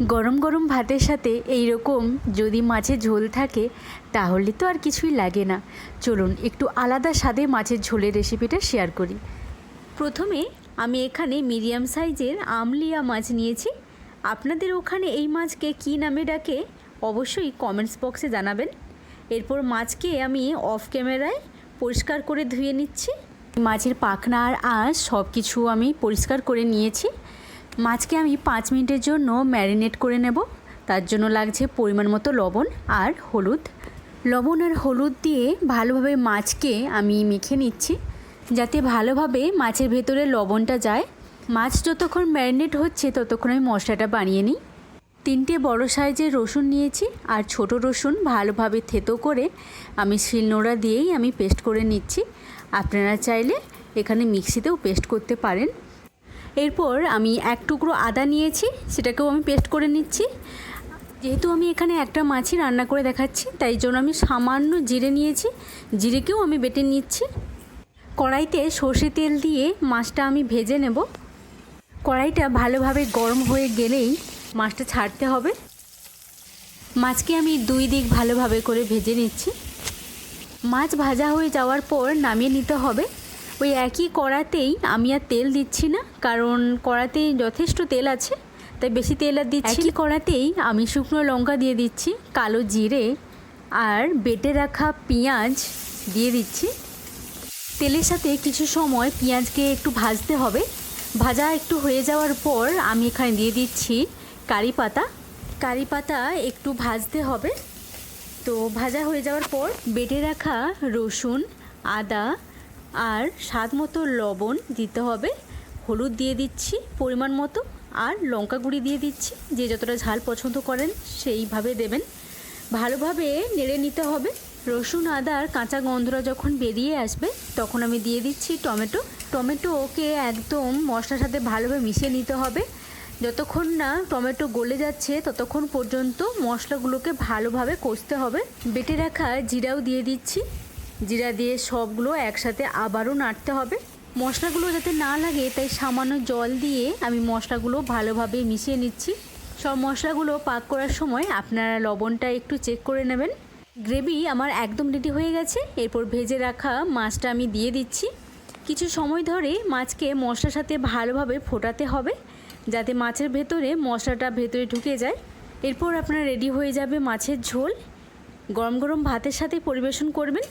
গরম গরম ভাতের সাথে এই রকম যদি মাছের ঝোল থাকে, তাহলে তো আর কিছুই লাগে না। চলুন একটু আলাদা স্বাদে মাছের ঝোলের রেসিপিটা শেয়ার করি। প্রথমে আমি এখানে মিডিয়াম সাইজের আমলিয়া মাছ নিয়েছি। আপনাদের ওখানে এই মাছকে কী নামে ডাকে, অবশ্যই কমেন্টস বক্সে জানাবেন। এরপর মাছকে আমি অফ ক্যামেরায় পরিষ্কার করে ধুয়ে নিচ্ছি। মাছের পাখনা আর আঁশ সব কিছু আমি পরিষ্কার করে নিয়েছি। মাছকে আমি পাঁচ মিনিটের জন্য ম্যারিনেট করে নেব। তার জন্য লাগছে পরিমাণ মতো লবণ আর হলুদ। লবণ আর হলুদ দিয়ে ভালোভাবে মাছকে আমি মেখে নিচ্ছি। যাতে ভালোভাবে মাছের ভেতরে লবণটা যায়। মাছ যতক্ষণ ম্যারিনেট হচ্ছে ততক্ষণ আমি মশলাটা বানিয়ে নিই। তিনটে বড় সাইজের রসুন নিয়েছি আর ছোট রসুন ভালোভাবে থেতো করে আমি শিলনোড়া দিয়েই আমি পেস্ট করে নিচ্ছি। আপনারা চাইলে এখানে মিক্সিতেও পেস্ট করতে পারেন। এরপর আমি এক টুকরো আদা নিয়েছি, সেটাকেও আমি পেস্ট করে নিচ্ছি। যেহেতু আমি এখানে একটা মাছই রান্না করে দেখাচ্ছি, তাই জন্য আমি সামান্য জিরে নিয়েছি। জিরেকেও আমি বেটে নিচ্ছি। কড়াইতে সর্ষে তেল দিয়ে মাছটা আমি ভেজে নেব। কড়াইটা ভালোভাবে গরম হয়ে গেলেই মাছটা ছাড়তে হবে। মাছকে আমি দুই দিক ভালোভাবে করে ভেজে নিচ্ছি। মাছ ভাজা হয়ে যাওয়ার পর নামিয়ে নিতে হবে। ওই একই কড়াতেই আমি আর তেল দিচ্ছি না কারণ কড়াতে যথেষ্ট তেল আছে তাই বেশি তেল আর দিচ্ছি একই কড়াতেই আমি শুকনো লঙ্কা দিয়ে দিচ্ছি কালো জিরে আর বেটে রাখা পেঁয়াজ দিয়ে দিচ্ছি। তেলের সাথে কিছু সময় পেঁয়াজকে একটু ভাজতে হবে। ভাজা একটু হয়ে যাওয়ার পর আমি এখানে দিয়ে দিচ্ছি কারি পাতা। কারি পাতা একটু ভাজতে হবে। তো ভাজা হয়ে যাওয়ার পর বেটে রাখা রসুন আদা আর স্বাদ মতো লবণ দিতে হবে। হলুদ দিয়ে দিচ্ছি পরিমাণ মতো আর লঙ্কা গুঁড়ি দিয়ে দিচ্ছি। যে যতটা ঝাল পছন্দ করেন সেইভাবে দেবেন। ভালোভাবে নেড়ে নিতে হবে। রসুন আদার কাঁচা গন্ধরা যখন বেরিয়ে আসবে, তখন আমি দিয়ে দিচ্ছি টমেটো। টমেটো ওকে একদম মশলার সাথে ভালোভাবে মিশিয়ে নিতে হবে। যতক্ষণ না টমেটো গলে যাচ্ছে, ততক্ষণ পর্যন্ত মশলাগুলোকে ভালোভাবে কষতে হবে। বেটে রাখা জিরাও দিয়ে দিচ্ছি। জিরা দিয়ে সবগুলো একসাথে আবারও নাড়তে হবে। মশলাগুলো যাতে না লাগে, তাই সামান্য জল দিয়ে আমি মশলাগুলো ভালোভাবে মিশিয়ে নিচ্ছি। সব মশলাগুলো পাক করার সময় আপনারা লবণটা একটু চেক করে নেবেন। গ্রেভি আমার একদম রেডি হয়ে গেছে। এরপর ভেজে রাখা মাছটা আমি দিয়ে দিচ্ছি। কিছু সময় ধরে মাছকে মশলার সাথে ভালোভাবে ফোটাতে হবে, যাতে মাছের ভেতরে মশলাটা ভেতরে ঢুকে যায়। এরপর আপনার রেডি হয়ে যাবে মাছের ঝোল। গরম গরম ভাতের সাথে পরিবেশন করবেন।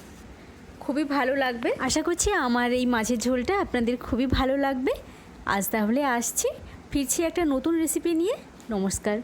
খুবই ভালো লাগবে। আশা করছি আমার এই মাছের ঝোলটা আপনাদের খুবই ভালো লাগবে। আজ তাহলে আসছি। ফিরছি একটা নতুন রেসিপি নিয়ে। নমস্কার।